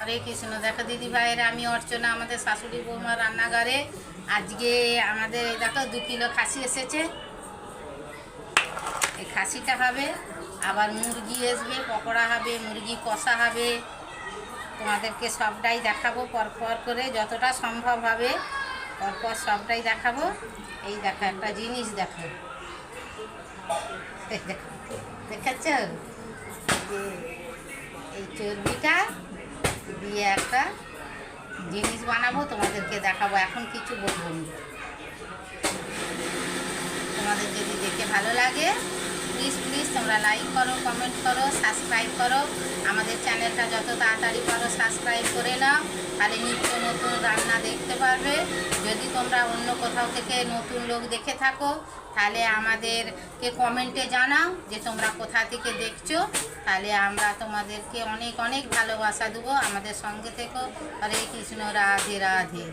হরে কৃষ্ণ। দেখো দিদি ভাইয়েরা, আমি অর্চনা, আমাদের শাশুড়ি বৌমা রান্নাঘরে। আজকে আমাদের, দেখো, দু কিলো খাসি এসেছে। এই খাসিটা হবে, আবার মুরগি আসবে, পকোড়া হবে, মুরগি কষা হবে। তোমাদেরকে সবটাই দেখাবো, পরপর করে যতটা সম্ভব হবে, পরপর সবটাই দেখাবো। এই দেখো, একটা জিনিস দেখো। দেখাচ্ছ এই চর্বিটা দিয়ে একটা জিনিস বানাবো তোমাদেরকে দেখাবো। এখন কিছু বলব তোমাদের যদি দেখে ভালো লাগে তোমরা লাইক করো কমেন্ট করো সাবস্ক্রাইব করো। আমাদের চ্যানেলটা যত তাড়াতাড়ি পারো সাবস্ক্রাইব করে নাও। তাহলে নিত্য নতুন রান্না দেখতে পারবে। যদি তোমরা অন্য কোথাও থেকে নতুন লোক দেখে থাকো, তাহলে আমাদেরকে কমেন্টে জানাও যে তোমরা কোথা থেকে দেখছ। তাহলে আমরা তোমাদেরকে অনেক অনেক ভালোবাসা দেবো আমাদের সঙ্গে থেকো। হরে কৃষ্ণ, রাধে রাধে।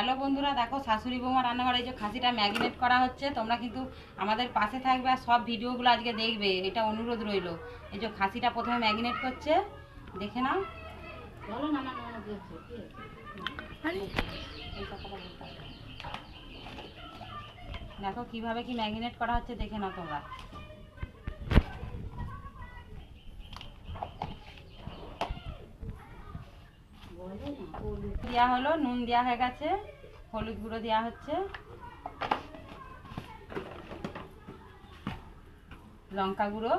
হ্যালো বন্ধুরা দেখো শাশুড়ি বৌমা রান্নাঘরে এই যে খাসিটা ম্যাগিনেট করা হচ্ছে তোমরা কিন্তু আমাদের পাশে থাকবে আর সব ভিডিওগুলো আজকে দেখবে এটা অনুরোধ রইল। এই যে খাসিটা প্রথমে ম্যাগিনেট করছে দেখে নাও। দেখো কীভাবে কি ম্যাগিনেট করা হচ্ছে দেখে নাও তোমরা। দেওয়া হলো, নুন দেওয়া হয়ে গেছে, হলুদ গুঁড়ো দেওয়া হচ্ছে। লঙ্কা গুঁড়ো।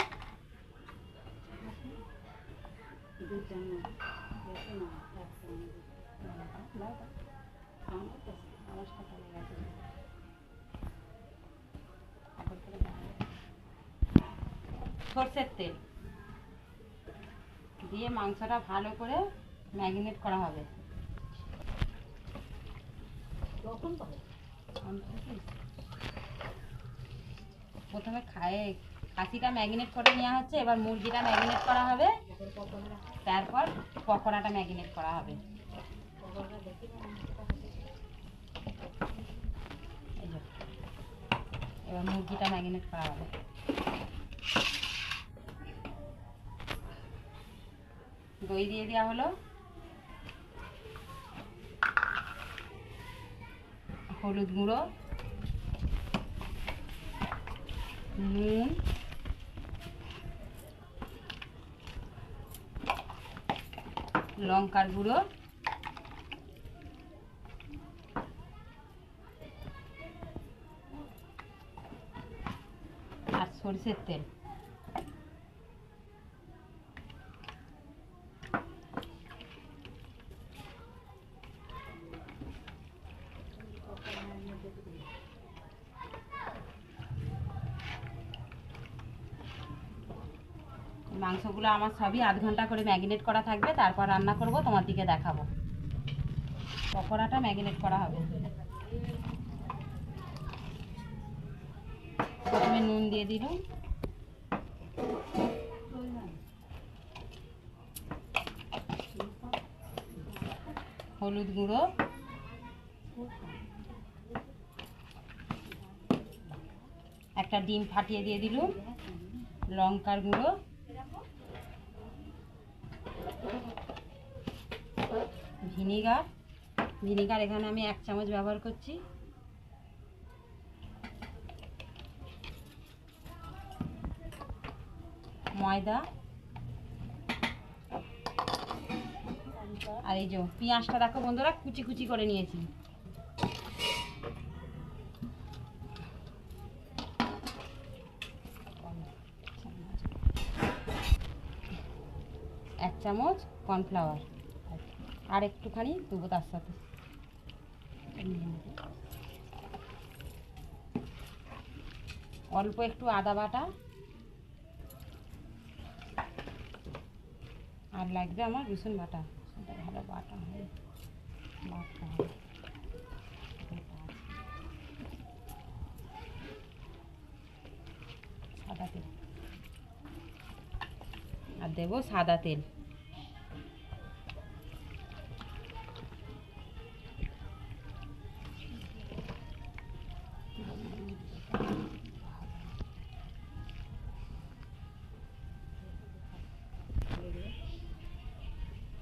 সর্ষের তেল। দিয়ে মাংসটা ভালো করে ম্যাগিনেট করা হবে। প্রথমে খায়ে, খাসিটা ম্যাগিনেট করে নেওয়া হচ্ছে, এবার মুরগিটা ম্যাগিনেট করা হবে। তারপর পকোড়াটা ম্যাগিনেট করা হবে। এবার মুরগিটা ম্যাগিনেট করা হবে। দই দিয়ে দেওয়া হলো। হলুদ গুঁড়ো নুন লঙ্কার গুঁড়ো আর সরষের তেল। মাংসগুলো আমার সবই আধ ঘণ্টা করে ম্যাগিনেট করা থাকবে, তারপর রান্না করব, তোমার দিকে দেখাবো। পকোড়াটা ম্যাগিনেট করা হবে। প্রথমে নুন দিয়ে দিলাম হলুদ গুঁড়ো। একটা ডিম ফাটিয়ে দিয়ে দিলুম। লঙ্কার গুঁড়ো। ভিনিগার। ভিনিগার এখানে আমি এক চামচ ব্যবহার করছি। ময়দা। আর এই যে পেঁয়াজটা দেখো বন্ধুরা, কুচি কুচি করে নিয়েছি এক চামচ কর্নফ্লাওয়ার। আর একটুখানি দেবো তার সাথে। অল্প একটু আদা বাটা। আর লাগবে আমার রসুন বাটা। ভালো বাটা বাটতে হবে। সাদা তেল। আর দেবো সাদা তেল।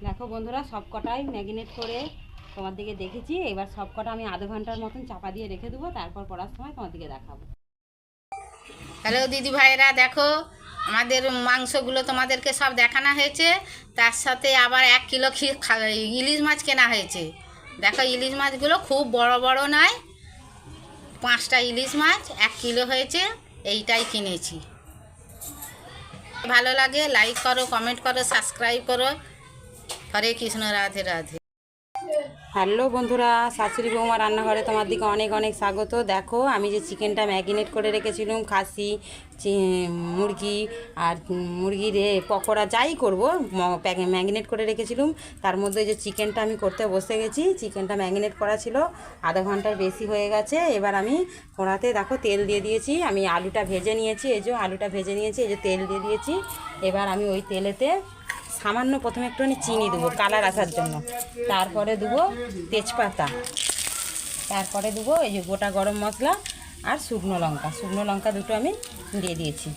দেখো বন্ধুরা সব কটাই ম্যাগিনেট করে তোমার দিকে দেখেছি। এবার সব কটা আমি আধ ঘণ্টার মতন চাপা দিয়ে রেখে দেবো, তারপর পড়ার সময় তোমার দিকে দেখাবো। হ্যালো দিদি ভাইরা দেখো আমাদের মাংসগুলো তোমাদেরকে সব দেখানো হয়েছে, তার সাথে আবার এক কিলো ইলিশ মাছ কেনা হয়েছে। দেখো ইলিশ মাছগুলো খুব বড় বড় নয়, পাঁচটা ইলিশ মাছ এক কিলো হয়েছে, এইটাই কিনেছি। ভালো লাগে লাইক করো কমেন্ট করো সাবস্ক্রাইব করো। হরে কৃষ্ণ, রাধে রাধে। হ্যালো বন্ধুরা, শাশুড়ি বৌমা রান্নাঘরে তোমার দিকে অনেক অনেক স্বাগত। দেখো, আমি যে চিকেনটা ম্যাগিনেট করে রেখেছিলাম, খাসি মুরগি আর মুরগির পকোড়া যাই করব ম্যাগিনেট করে রেখেছিলাম। তার মধ্যে যে চিকেনটা আমি করতে বসে গেছি, চিকেনটা ম্যাগিনেট করা ছিল, আধা ঘণ্টার বেশি হয়ে গেছে। এবার আমি কড়াতে দেখো তেল দিয়ে দিয়েছি, আমি আলুটা ভেজে নিয়েছি, এই যে আলুটা ভেজে নিয়েছি, এই যে তেল দিয়ে দিয়েছি। এবার আমি ওই তেলেতে সামান্য প্রথমে একটুখানি চিনি দেবো, কালার আসার জন্য। তারপরে দেবো তেজপাতা। তারপরে দেবো এই যে গোটা গরম মশলা আর শুকনো লঙ্কা। শুকনো লঙ্কা দুটো আমি দিয়ে দিয়েছি।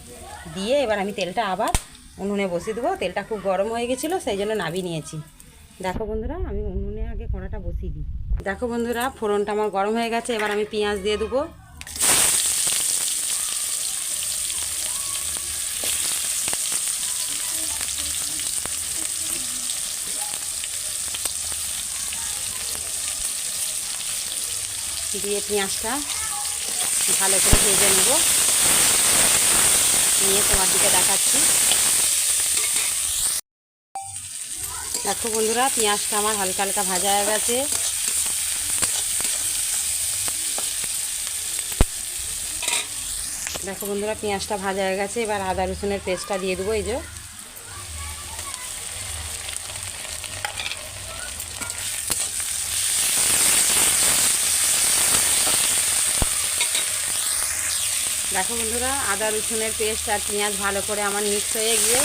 দিয়ে এবার আমি তেলটা আবার উনুনে বসিয়ে দেবো। তেলটা খুব গরম হয়ে গেছিল, সেই জন্য নাবি নিয়েছি। দেখো বন্ধুরা, আমি উনুনে আগে কড়াটা বসিয়ে দিই। দেখো বন্ধুরা, ফোড়নটা আমার গরম হয়ে গেছে, এবার আমি পেঁয়াজ দিয়ে দেবো। দিয়ে পেঁয়াজটা ভালো করে ভেজে নেব। নিয়ে তোমার দিকে দেখাচ্ছি। দেখো বন্ধুরা, পেঁয়াজটা আমার হালকা হালকা ভাজা হয়ে গেছে। দেখো বন্ধুরা, পেঁয়াজটা ভাজা হয়ে গেছে। এবার আদা রসুনের পেস্টটা দিয়ে দেবো, এই যে। দেখো বন্ধুরা, আদা, রসুনের পেস্ট আর পেঁয়াজ ভালো করে আমার মিক্স হয়ে গিয়ে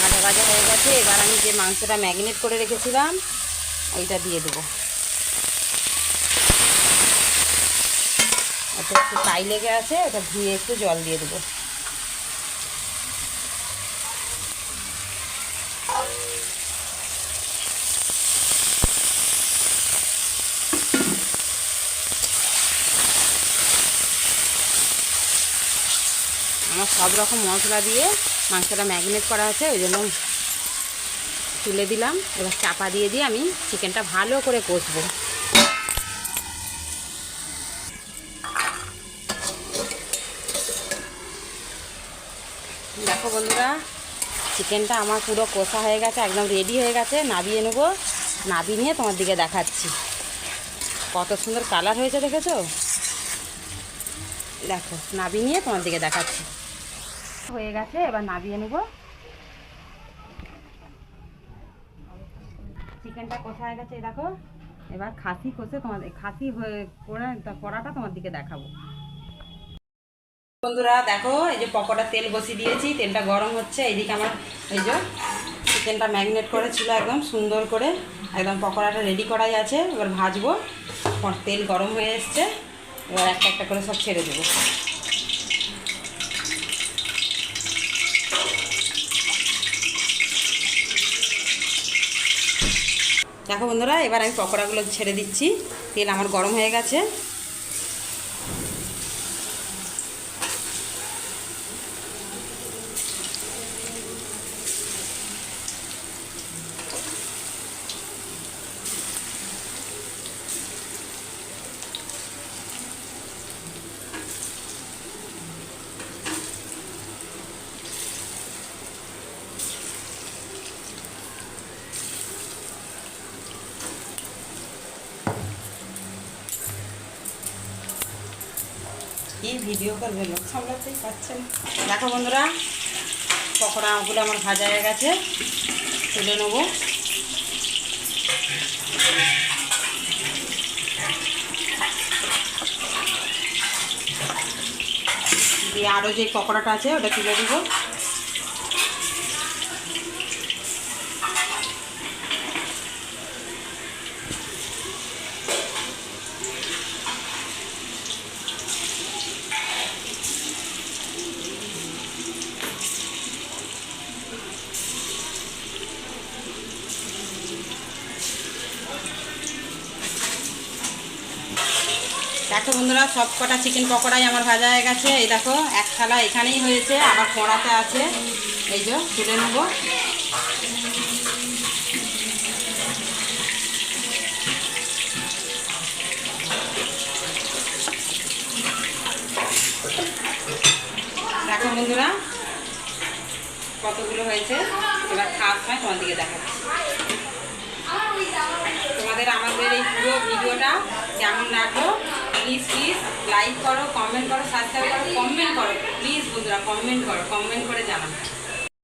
ভাজা ভাজা হয়ে গেছে। এবার আমি যে মাংসটা ম্যাগনেট করে রেখেছিলাম, ওইটা দিয়ে দেবো। ওটা একটু পাই লেগে আছে, ওটা ধুয়ে একটু জল দিয়ে দেবো। সব রকম মশলা দিয়ে মাংসটা ম্যাগনেট করা আছে, ওই জন্য তুলে দিলাম। এবার চাপা দিয়ে দিয়ে আমি চিকেনটা ভালো করে কষবো। দেখো বন্ধুরা, চিকেনটা আমার পুরো কষা হয়ে গেছে, একদম রেডি হয়ে গেছে। নাবিয়ে নেব নাবিয়ে নিয়ে তোমার দিকে দেখাচ্ছি। কত সুন্দর কালার হয়েছে দেখেছ? দেখো নাবিয়ে নিয়ে তোমার দিকে দেখাচ্ছি। হয়ে গেছে, এবার নাবিয়ে নেব। চিকেনটা কষা হয়ে গেছে দেখো। এবার খাসি কষে তোমাদের, খাসি হয়ে কড়াটা তোমার দিকে দেখাবো। বন্ধুরা, দেখো, এই যে পকোড়া তেল বসিয়ে দিয়েছি, তেলটা গরম হচ্ছে, এইদিকে আমার এই যে চিকেনটা ম্যাগনেট করেছিল একদম সুন্দর করে, একদম পকোড়াটা রেডি করাই আছে, এবার ভাজবো। তেল গরম হয়ে এসছে, এবার একটা একটা করে সব ছেড়ে দেবো। দেখো বন্ধুরা এবার আমি পকোড়াগুলো ছেড়ে দিচ্ছি তেল আমার গরম হয়ে গেছে। কি ভিডিও করবে লোক সামলাতেই পাচ্ছেন দেখো বন্ধুরা, পকোড়া পকোড়াগুলো আমার ভাজা হয়ে গেছে। তুলে নেব। দিয়ে আরও যে পকোড়াটা আছে, ওটা তুলে দেবো দেখো বন্ধুরা, সব কটা চিকেন পকোড়াই আমার ভাজা হয়ে গেছে। এই দেখো, এক থালা এখানেই হয়েছে, আবার কড়াতে আছে। এই যে, তুলে নেব। দেখো বন্ধুরা, কতগুলো হয়েছে। এবার খাওয়ার সময় তোমার দিকে দেখাচ্ছি। তোমাদের আমাদের এই পুরো ভিডিওটা কেমন লাগল? প্লিজ প্লিজ লাইক করো কমেন্ট করো সাবস্ক্রাইব করো কমেন্ট করো প্লিজ বন্ধুরা কমেন্ট করো কমেন্ট করে জানাও